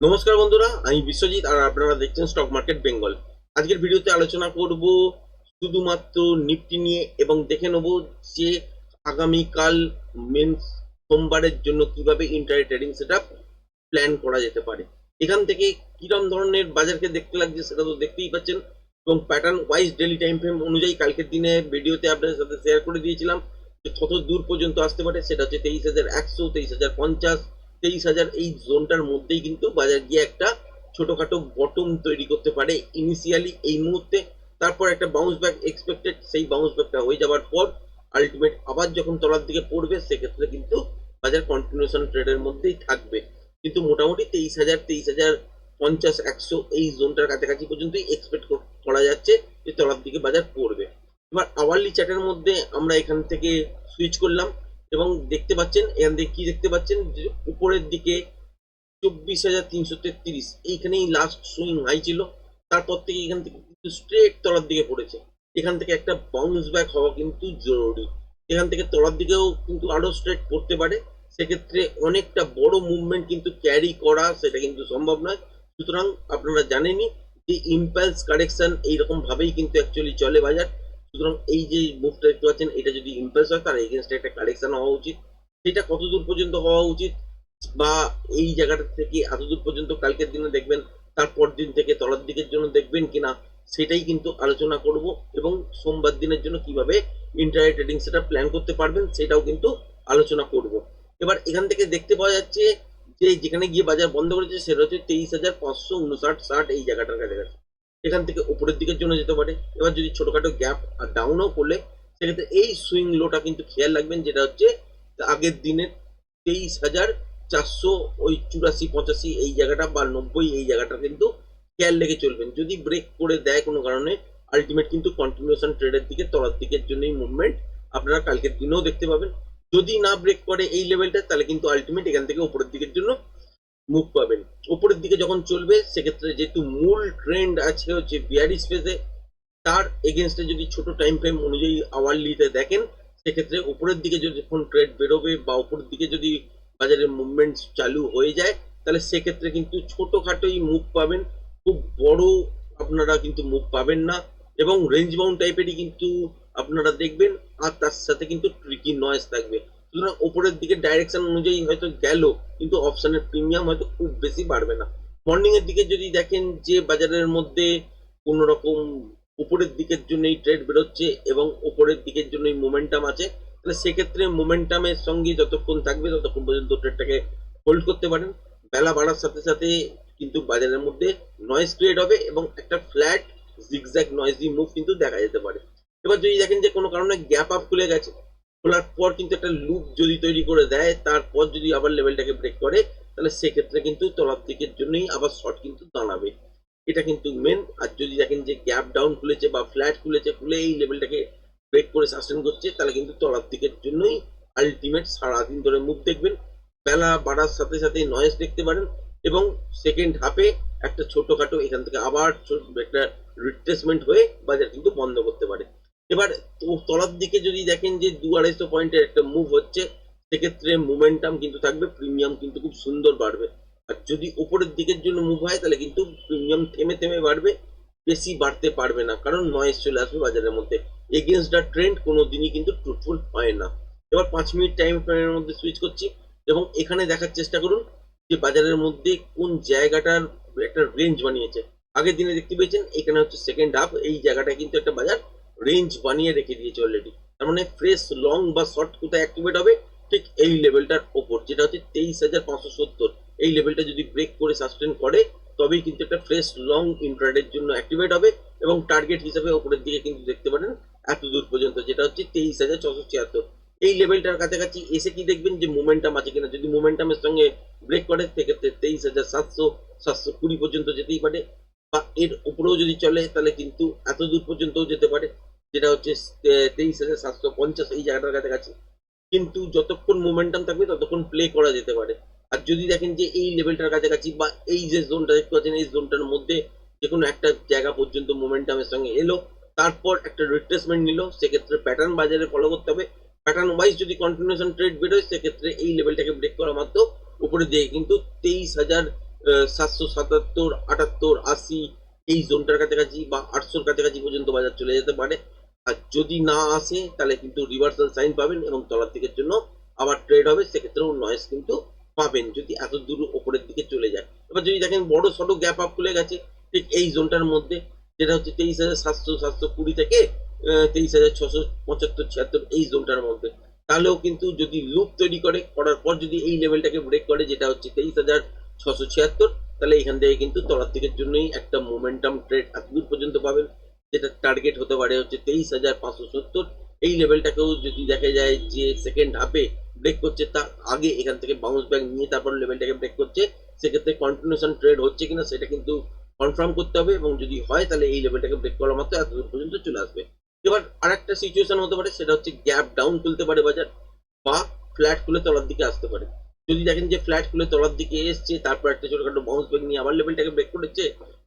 নমস্কার বন্ধুরা, আমি বিশ্বজিৎ আর আপনারা দেখছেন স্টক মার্কেট বেঙ্গল আজকের ভিডিওতে আলোচনা করব শুধুমাত্র নিফটি নিয়ে এবং দেখে নেব যে আগামীকাল মেন সোমবারের জন্য কীভাবে ইন্টারনেট ট্রেডিং সেটা প্ল্যান করা যেতে পারে। এখান থেকে কিরম ধরনের বাজারকে দেখতে লাগছে সেটা তো দেখতেই পাচ্ছেন এবং pattern wise daily time frame অনুযায়ী কালকের দিনে ভিডিওতে আপনাদের সাথে শেয়ার করে দিয়েছিলাম যে কত দূর পর্যন্ত আসতে পারে সেটা হচ্ছে তেইশ হাজার একশো, তেইশ হাজার পঞ্চাশ তেইশ হাজার এই জোনটার মধ্যেই কিন্তু বাজার গিয়ে একটা ছোটখাটো বটম তৈরি করতে পারে ইনিশিয়ালি এই মুহূর্তে। তারপর একটা বাউন্স ব্যাক এক্সপেক্টেড সেই বাউন্স ব্যাকটা হয়ে যাওয়ার পর আলটিমেট আবার যখন তলার দিকে পড়বে, সেক্ষেত্রে কিন্তু বাজার কন্টিনিউশন ট্রেডের মধ্যেই থাকবে। কিন্তু মোটামুটি তেইশ হাজার তেইশ হাজার পঞ্চাশ, একশো এই জোনটার কাছাকাছি পর্যন্তই এক্সপেক্ট করা যাচ্ছে যে তলার দিকে বাজার পড়বে। এবার আওয়ারলি চার্টের মধ্যে আমরা এখান থেকে সুইচ করলাম। এবং দেখতে পাচ্ছেন, এখান থেকে কি দেখতে পাচ্ছেন? যে উপরের দিকে চব্বিশ হাজার তিনশো তেত্রিশ, এইখানেই লাস্ট সুইং হাই ছিল। তারপর থেকে এখান থেকে কিন্তু স্ট্রেট তলার দিকে পড়েছে। এখান থেকে একটা বাউন্স ব্যাক হওয়া কিন্তু জরুরি। এখান থেকে তলার দিকেও কিন্তু আরও স্ট্রেট করতে পারে। সেক্ষেত্রে অনেকটা বড় মুভমেন্ট কিন্তু ক্যারি করা, সেটা কিন্তু সম্ভব নয়। সুতরাং আপনারা জানেনই যে ইম্পালস কারেকশন এইরকম ভাবেই কিন্তু অ্যাকচুয়ালি চলে বাজার। সুতরাং এই যে মুভটা দেখতে পাচ্ছেন, এটা যদি ইম্পালস হয় তার এগেনস্টে একটা কারেকশন হওয়া উচিত। সেটা কত দূর পর্যন্ত হওয়া উচিত? বা এই জায়গাটা থেকে এত দূর পর্যন্ত কালকের দিনে দেখবেন, তারপর দিন থেকে তলার দিকের জন্য দেখবেন কিনা, সেটাই কিন্তু আলোচনা করব এবং সোমবার দিনের জন্য কীভাবে ইন্টারনেট ট্রেডিং সেটা প্ল্যান করতে পারবেন, সেটাও কিন্তু আলোচনা করব। এবার এখান থেকে দেখতে পাওয়া যাচ্ছে যে যেখানে গিয়ে বাজার বন্ধ করেছে, সেটা হচ্ছে তেইশ হাজার পাঁচশো উনষাট ষাট এই জায়গাটার কাছাকাছি। এখান থেকে উপরের দিকের জন্য যেতে পারে। এবার যদি ছোটখাটো গ্যাপ আর ডাউনও করলে সেক্ষেত্রে এই সুইং লোটা কিন্তু খেয়াল রাখবেন, যেটা হচ্ছে আগের দিনের তেইশ হাজার চারশো ওই চুরাশি পঁচাশি এই জায়গাটা বা নব্বই এই জায়গাটা কিন্তু খেয়াল রেখে চলবেন। যদি ব্রেক করে দেয় কোনো কারণে আলটিমেট কিন্তু কন্টিনিউশন ট্রেডের দিকে, তলার দিকের জন্যই মুভমেন্ট আপনারা কালকের দিনেও দেখতে পাবেন। যদি না ব্রেক করে এই লেভেলটা তাহলে কিন্তু আলটিমেট এখান থেকে উপরের দিকের জন্য মুভ পাবেন। উপরের দিকে যখন চলবে, সেক্ষেত্রে যেহেতু মূল ট্রেন্ড আছে হচ্ছে বিয়ারি স্পেসে তার এগেনস্টে যদি ছোট টাইম ফ্রেম অনুযায়ী আওয়ারলিতে দেখেন, সেক্ষেত্রে উপরের দিকে যদি যখন ট্রেড বেরোবে বা উপরের দিকে যদি বাজারের মুভমেন্ট চালু হয়ে যায়, তাহলে সেক্ষেত্রে কিন্তু ছোটোখাটোই মুভ পাবেন। খুব বড় আপনারা কিন্তু মুভ পাবেন না এবং রেঞ্জ বাউন্ড টাইপেরই কিন্তু আপনারা দেখবেন, আর তার সাথে কিন্তু ট্রিকি নয়েজ থাকবে। সুতরাং ওপরের দিকে ডাইরেকশন অনুযায়ী হয়তো গেল কিন্তু অপশনের প্রিমিয়াম হয়তো খুব বেশি বাড়বে না। মর্নিং এর দিকে যদি দেখেন যে বাজারের মধ্যে কোনো রকম উপরের দিকের জন্যই ট্রেড বেরোচ্ছে এবং উপরের দিকের জন্যই মোমেন্টাম আছে, তাহলে সেক্ষেত্রে মোমেন্টামের সঙ্গে যতক্ষণ থাকবে ততক্ষণ পর্যন্ত ট্রেডটাকে হোল্ড করতে পারেন। বেলা বাড়ার সাথে সাথে কিন্তু বাজারের মধ্যে নয়েজ ক্রিয়েট হবে এবং একটা ফ্ল্যাট জিগজ্যাগ নয়েজি মুভ কিন্তু দেখা যেতে পারে। এবার যদি দেখেন যে কোনো কারণে গ্যাপ আপ খুলে গেছে খোলার পর কিন্তু একটা লুপ যদি তৈরি করে দেয়, তারপর যদি আবার লেভেলটাকে ব্রেক করে, তাহলে সেক্ষেত্রে কিন্তু তলার দিকের জন্যই আবার শর্ট কিন্তু দাঁড়াবে। এটা কিন্তু মেন আর যদি দেখেন যে গ্যাপ ডাউন খুলেছে বা ফ্ল্যাট খুলেছে, খুলে এই লেভেলটাকে ব্রেক করে সাস্টেন করছে, তাহলে কিন্তু তলার দিকের জন্যই আলটিমেট সারাদিন ধরে মুভ দেখবেন। বেলা বাড়ার সাথে সাথে নয়েজ দেখতে পারেন এবং সেকেন্ড হাফে একটা ছোটখাটো এখান থেকে আবার একটা রিপ্লেসমেন্ট হয়ে বাজার কিন্তু বন্ধ করতে পারে। এবার তলার দিকে যদি দেখেন যে দু আড়াইশো পয়েন্টের একটা মুভ হচ্ছে, সেক্ষেত্রে মোমেন্টাম কিন্তু থাকবে প্রিমিয়াম কিন্তু খুব সুন্দর বাড়বে। আর যদি উপরের দিকের জন্য মুভ হয়, তাহলে কিন্তু প্রিমিয়াম থেমে থেমে বাড়বে, বেশি বাড়তে পারবে না, কারণ নয়েজ চলে আসবে বাজারের মধ্যে। এগেনস্ট দ্য ট্রেন্ড কোনো দিনই কিন্তু ট্রুথফুল হয় না। এবার পাঁচ মিনিট টাইম ফ্রেমের মধ্যে সুইচ করছি, এবং এখানে দেখার চেষ্টা করুন যে বাজারের মধ্যে কোন জায়গাটার একটা রেঞ্জ বানিয়েছে। আগের দিনে দেখতে পেয়েছেন, এখানে হচ্ছে সেকেন্ড হাফ এই জায়গাটা কিন্তু একটা বাজার রেঞ্জ বানিয়ে রেখে দিয়েছে অলরেডি তার মানে ফ্রেশ লং বা শর্ট কোথায় অ্যাক্টিভেট হবে ঠিক এই লেভেলটার ওপর, যেটা হচ্ছে তেইশ হাজার পাঁচশো সত্তর। এই লেভেলটা যদি ব্রেক করে সাস্টেন করে, তবেই কিন্তু একটা ফ্রেশ লং ইন্ট্রাডের জন্য অ্যাক্টিভেট হবে এবং টার্গেট হিসাবে ওপরের দিকে কিন্তু দেখতে পারেন এত দূর পর্যন্ত, যেটা হচ্ছে তেইশ হাজার ছশো ছিয়াত্তর। এই লেভেলটার কাছাকাছি এসে কি দেখবেন যে মোমেন্টাম আছে কিনা? যদি মোমেন্টামের সঙ্গে ব্রেক করে, সেক্ষেত্রে তেইশ হাজার সাতশো সাতশো কুড়ি পর্যন্ত যেতেই পারে। বা এর উপরেও যদি চলে, তাহলে কিন্তু এত দূর পর্যন্তও যেতে পারে। যেটা হচ্ছে তেইশ হাজার সাতশো পঞ্চাশ এই জায়গাটার কাছাকাছি। কিন্তু যতক্ষণ মোমেন্টাম থাকবে, ততক্ষণ প্লে করা যেতে পারে। আর যদি দেখেন যে এই লেভেলটার কাছাকাছি বা এই যে জোনটা দেখতে পাচ্ছেন, এই জোনটার মধ্যে যে কোনো একটা জায়গা পর্যন্ত মোমেন্টামের সঙ্গে এলো, তারপর একটা রিট্রেসমেন্ট নিল, সেক্ষেত্রে প্যাটার্ন বাজারে ফলো করতে হবে। প্যাটার্ন ওয়াইজ যদি কন্টিনিউশন ট্রেড বেরোয় সেক্ষেত্রে এই লেভেলটাকে ব্রেক করা মাত্র উপরে দিয়ে কিন্তু তেইশ হাজার সাতশো সাতাত্তর, আটাত্তর, আশি, এই জোনটার কাছাকাছি বা আটশোর কাছাকাছি পর্যন্ত বাজার চলে যেতে পারে। আর যদি না আসে, তাহলে কিন্তু রিভার্সাল সাইন পাবেন এবং তলার দিকের জন্য আবার ট্রেড হবে, সেক্ষেত্রেও নয়েস কিন্তু পাবেন যদি এত দূর ওপরের দিকে চলে যায়। এবার যদি দেখেন বড় সড়ো গ্যাপ আপ খুলে গেছে, ঠিক এই জোনটার মধ্যে, যেটা হচ্ছে তেইশ হাজার সাতশো সাতশো কুড়ি থেকে তেইশ হাজার ছশো পঁচাত্তর, ছিয়াত্তর, এই জোনটার মধ্যে। তাহলেও কিন্তু যদি লুপ তৈরি করে, করার পর যদি এই লেভেলটাকে ব্রেক করে, যেটা হচ্ছে তেইশ হাজার ছশো ছিয়াত্তর, তাহলে এখান থেকে কিন্তু তলার দিকের জন্যই একটা মোমেন্টাম ট্রেড এতদূর পর্যন্ত পাবেন। যেটা টার্গেট হতে পারে হচ্ছে তেইশ হাজার পাঁচশো সত্তর, এই লেভেলটাকেও যদি দেখা যায় যে সেকেন্ড হাফে ব্রেক করছে, তার আগে এখান থেকে বাউন্স ব্যাক নিয়ে তারপর লেভেলটাকে ব্রেক করছে, সেক্ষেত্রে কন্টিনিউশন ট্রেড হচ্ছে কিনা সেটা কিন্তু কনফার্ম করতে হবে এবং যদি হয় তাহলে এই লেভেলটাকে ব্রেক করা মাত্র এত দূর পর্যন্ত চলে আসবে। এবার আরেকটা সিচুয়েশন হতে পারে, সেটা হচ্ছে গ্যাপ ডাউন তুলতে পারে বাজার বা ফ্ল্যাট খুলে তলার দিকে আসতে পারে। যদি দেখেন যে ফ্ল্যাট খুলে তলার দিকে এসছে, তারপর একটা ছোটখাটো বাউন্স ব্যাক নিয়ে আবার লেভেলটাকে ব্রেক করেছে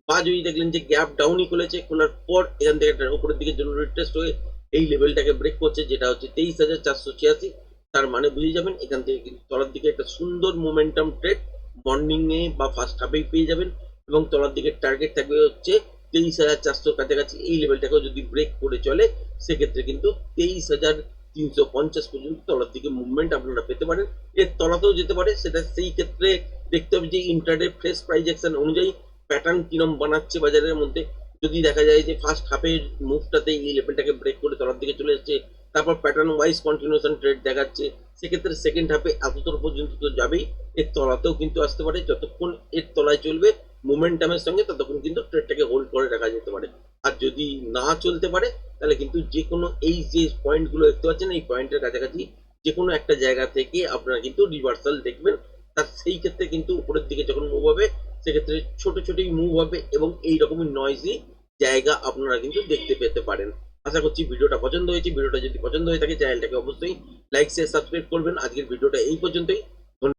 বা যদি দেখলেন যে গ্যাপ ডাউনই খুলেছে, খোলার পর এখান থেকে উপরের দিকে জন্য রিটেস্ট হয়ে এই লেভেলটাকে ব্রেক করছে, যেটা হচ্ছে তেইশ হাজার চারশো ছিয়াশি। তার মানে বুঝে যাবেন, এখান থেকে কিন্তু তলার দিকে একটা সুন্দর মোমেন্টাম ট্রেড মর্নিং এ বা ফার্স্ট হাফেই পেয়ে যাবেন এবং তলার দিকে টার্গেট থাকবে হচ্ছে তেইশ হাজার চারশোর কাছাকাছি। এই লেভেলটাকেও যদি ব্রেক করে চলে, সেক্ষেত্রে কিন্তু তেইশ হাজার তিনশো পঞ্চাশ পর্যন্ত তলার দিকে মুভমেন্ট আপনারা পেতে পারেন। এর তলাতেও যেতে পারে, সেটা সেই ক্ষেত্রে দেখতে হবে যে ইন্টারডে ফ্রেশ প্রাইজেকশন অনুযায়ী প্যাটার্ন কিরম বানাচ্ছে বাজারের মধ্যে, যদি দেখা যায় যে ফার্স্ট হাফের মুভটাতে এই লেভেলটাকে ব্রেক করে তলার দিকে চলে এসছে, তারপর প্যাটার্ন ওয়াইজ কন্টিনিউশন ট্রেড দেখাচ্ছে, সেক্ষেত্রে সেকেন্ড হাফে এতদূর পর্যন্ত তো যাবেই, এর তলাতেও কিন্তু আসতে পারে, যতক্ষণ এর তলায় চলবে মোমেন্টামের সঙ্গে ততক্ষণ কিন্তু ট্রেডটাকে হোল্ড করে রাখা যেতে পারে। আর যদি না চলতে পারে, তাহলে কিন্তু যে কোনো এই যে পয়েন্টগুলো দেখতে পাচ্ছেন, এই পয়েন্টের কাছাকাছি যে কোনো একটা জায়গা থেকে আপনারা কিন্তু রিভার্সাল দেখবেন, তার সেই ক্ষেত্রে কিন্তু উপরের দিকে যখন মুভ হবে সেক্ষেত্রে ছোট ছোটই মুভ হবে এবং এই রকমের নয়েজি জায়গা আপনারা কিন্তু দেখতে পেতে পারেন। আশা করছি ভিডিওটা পছন্দ হয়েছে। ভিডিওটা যদি পছন্দ হয়ে থাকে চ্যানেলটাকে অবশ্যই লাইক শেয়ার সাবস্ক্রাইব করবেন। আজকের ভিডিওটা এই পর্যন্তই।